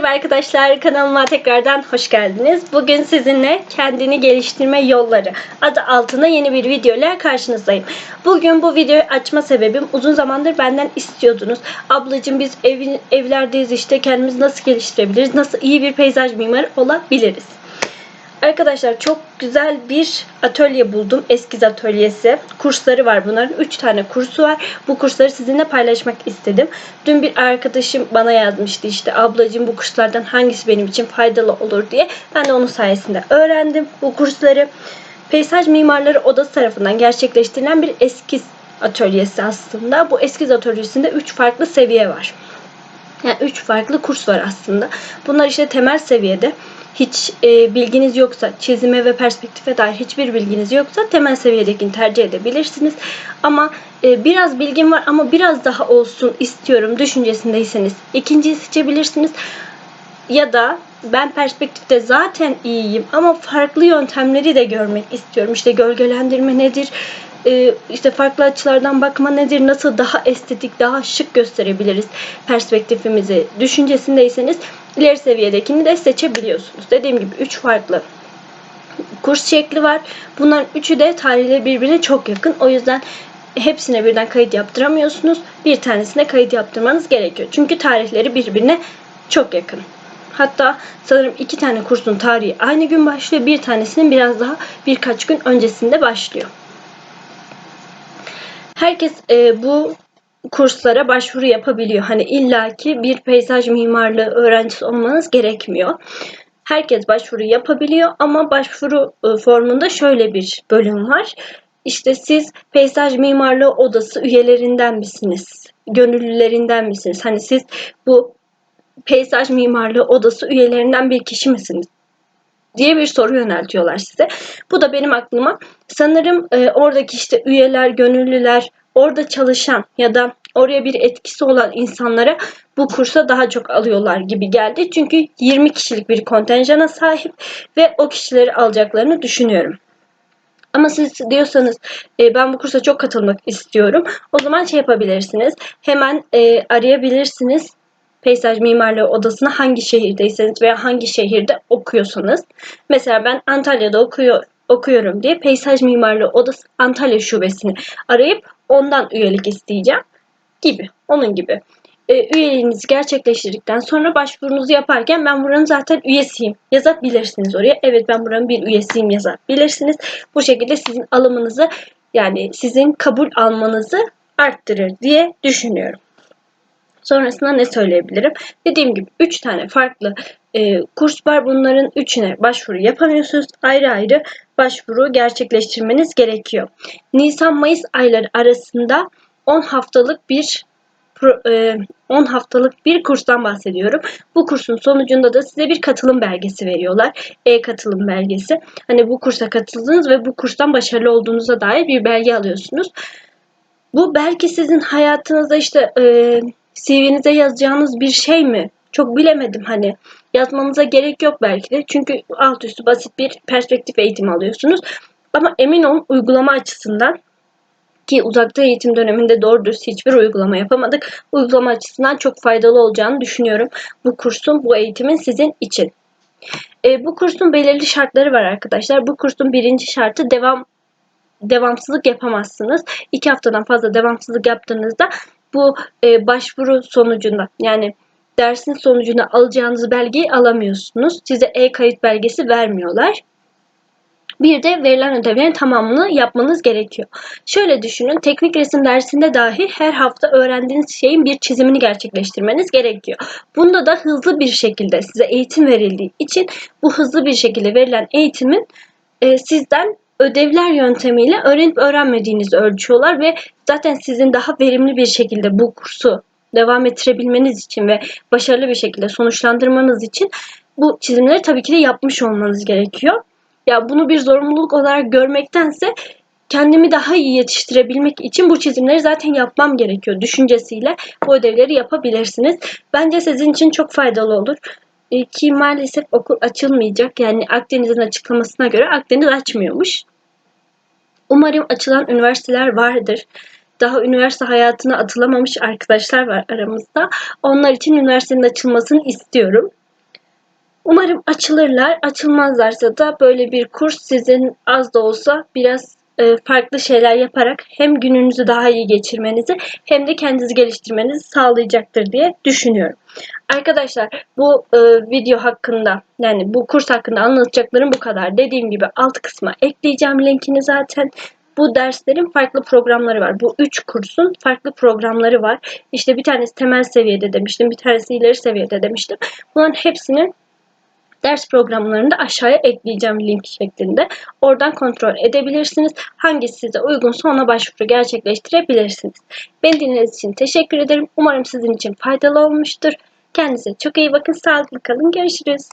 Merhaba arkadaşlar kanalıma tekrardan hoş geldiniz. Bugün sizinle kendini geliştirme yolları adı altında yeni bir video ile karşınızdayım. Bugün bu videoyu açma sebebim uzun zamandır benden istiyordunuz. Ablacığım biz ev, evlerdeyiz işte kendimizi nasıl geliştirebiliriz? Nasıl iyi bir peyzaj mimarı olabiliriz? Arkadaşlar çok güzel bir atölye buldum. Eskiz atölyesi. Kursları var bunların. 3 tane kursu var. Bu kursları sizinle paylaşmak istedim. Dün bir arkadaşım bana yazmıştı işte ablacığım bu kurslardan hangisi benim için faydalı olur diye. Ben de onun sayesinde öğrendim bu kursları. Peyzaj Mimarları Odası tarafından gerçekleştirilen bir eskiz atölyesi aslında. Bu eskiz atölyesinde 3 farklı seviye var. Yani 3 farklı kurs var aslında. Bunlar işte temel seviyede hiç e, bilginiz yoksa, çizime ve perspektife dair hiçbir bilginiz yoksa temel seviyedekini tercih edebilirsiniz. Ama e, biraz bilgim var ama biraz daha olsun istiyorum düşüncesindeyseniz ikinciyi seçebilirsiniz. Ya da ben perspektifte zaten iyiyim ama farklı yöntemleri de görmek istiyorum. İşte gölgelendirme nedir? Ee, işte farklı açılardan bakma nedir? Nasıl daha estetik, daha şık gösterebiliriz perspektifimizi düşüncesindeyseniz ileri seviyedekini de seçebiliyorsunuz. Dediğim gibi 3 farklı kurs şekli var. Bunların üçü de tarihleri birbirine çok yakın. O yüzden hepsine birden kayıt yaptıramıyorsunuz. Bir tanesine kayıt yaptırmanız gerekiyor. Çünkü tarihleri birbirine çok yakın. Hatta sanırım iki tane kursun tarihi aynı gün başlıyor. Bir tanesinin biraz daha birkaç gün öncesinde başlıyor. Herkes e, bu kurslara başvuru yapabiliyor. Hani illaki bir peyzaj mimarlığı öğrencisi olmanız gerekmiyor. Herkes başvuru yapabiliyor ama başvuru e, formunda şöyle bir bölüm var. İşte siz peyzaj mimarlığı odası üyelerinden misiniz? Gönüllülerinden misiniz? Hani siz bu peyzaj mimarlığı odası üyelerinden bir kişi misiniz? diye bir soru yöneltiyorlar size. Bu da benim aklıma sanırım e, oradaki işte üyeler, gönüllüler, orada çalışan ya da oraya bir etkisi olan insanlara bu kursa daha çok alıyorlar gibi geldi. Çünkü 20 kişilik bir kontenjana sahip ve o kişileri alacaklarını düşünüyorum. Ama siz diyorsanız e, ben bu kursa çok katılmak istiyorum. O zaman şey yapabilirsiniz. Hemen e, arayabilirsiniz peyzaj mimarlığı odasına hangi şehirdeyseniz veya hangi şehirde okuyorsanız. Mesela ben Antalya'da okuyor, okuyorum diye peyzaj mimarlığı odası Antalya şubesini arayıp ondan üyelik isteyeceğim gibi. Onun gibi. E, üyeliğinizi gerçekleştirdikten sonra başvurunuzu yaparken ben buranın zaten üyesiyim yazabilirsiniz oraya. Evet ben buranın bir üyesiyim yazabilirsiniz. Bu şekilde sizin alımınızı yani sizin kabul almanızı arttırır diye düşünüyorum. Sonrasında ne söyleyebilirim? Dediğim gibi 3 tane farklı e, kurs var. Bunların üçüne başvuru yapamıyorsunuz. Ayrı ayrı başvuru gerçekleştirmeniz gerekiyor. Nisan-Mayıs ayları arasında 10 haftalık bir 10 haftalık bir kurstan bahsediyorum. Bu kursun sonucunda da size bir katılım belgesi veriyorlar. E-katılım belgesi. Hani bu kursa katıldınız ve bu kurstan başarılı olduğunuza dair bir belge alıyorsunuz. Bu belki sizin hayatınızda işte e, CV'nize yazacağınız bir şey mi? Çok bilemedim hani. Yazmanıza gerek yok belki de. Çünkü alt üstü basit bir perspektif eğitimi alıyorsunuz. Ama emin olun uygulama açısından ki uzakta eğitim döneminde doğru dürüst hiçbir uygulama yapamadık. Uygulama açısından çok faydalı olacağını düşünüyorum. Bu kursun, bu eğitimin sizin için. E, bu kursun belirli şartları var arkadaşlar. Bu kursun birinci şartı devam devamsızlık yapamazsınız. İki haftadan fazla devamsızlık yaptığınızda bu e, başvuru sonucunda yani dersin sonucunda alacağınız belgeyi alamıyorsunuz. Size e-kayıt belgesi vermiyorlar. Bir de verilen ödevlerin tamamını yapmanız gerekiyor. Şöyle düşünün, teknik resim dersinde dahi her hafta öğrendiğiniz şeyin bir çizimini gerçekleştirmeniz gerekiyor. Bunda da hızlı bir şekilde size eğitim verildiği için bu hızlı bir şekilde verilen eğitimin e, sizden ödevler yöntemiyle öğrenip öğrenmediğinizi ölçüyorlar ve zaten sizin daha verimli bir şekilde bu kursu devam ettirebilmeniz için ve başarılı bir şekilde sonuçlandırmanız için bu çizimleri tabii ki de yapmış olmanız gerekiyor. Ya bunu bir zorunluluk olarak görmektense kendimi daha iyi yetiştirebilmek için bu çizimleri zaten yapmam gerekiyor düşüncesiyle bu ödevleri yapabilirsiniz. Bence sizin için çok faydalı olur. E, ki maalesef okul açılmayacak. Yani Akdeniz'in açıklamasına göre Akdeniz açmıyormuş. Umarım açılan üniversiteler vardır. Daha üniversite hayatına atılamamış arkadaşlar var aramızda. Onlar için üniversitenin açılmasını istiyorum. Umarım açılırlar. Açılmazlarsa da böyle bir kurs sizin az da olsa biraz e, farklı şeyler yaparak hem gününüzü daha iyi geçirmenizi hem de kendinizi geliştirmenizi sağlayacaktır diye düşünüyorum. Arkadaşlar bu e, video hakkında yani bu kurs hakkında anlatacaklarım bu kadar. Dediğim gibi alt kısma ekleyeceğim linkini zaten. Bu derslerin farklı programları var. Bu üç kursun farklı programları var. İşte bir tanesi temel seviyede demiştim. Bir tanesi ileri seviyede demiştim. Bunların hepsinin ders programlarını da aşağıya ekleyeceğim link şeklinde. Oradan kontrol edebilirsiniz. Hangisi size uygunsa ona başvuru gerçekleştirebilirsiniz. Beni dinlediğiniz için teşekkür ederim. Umarım sizin için faydalı olmuştur. Kendinize çok iyi bakın. Sağlıklı kalın. Görüşürüz.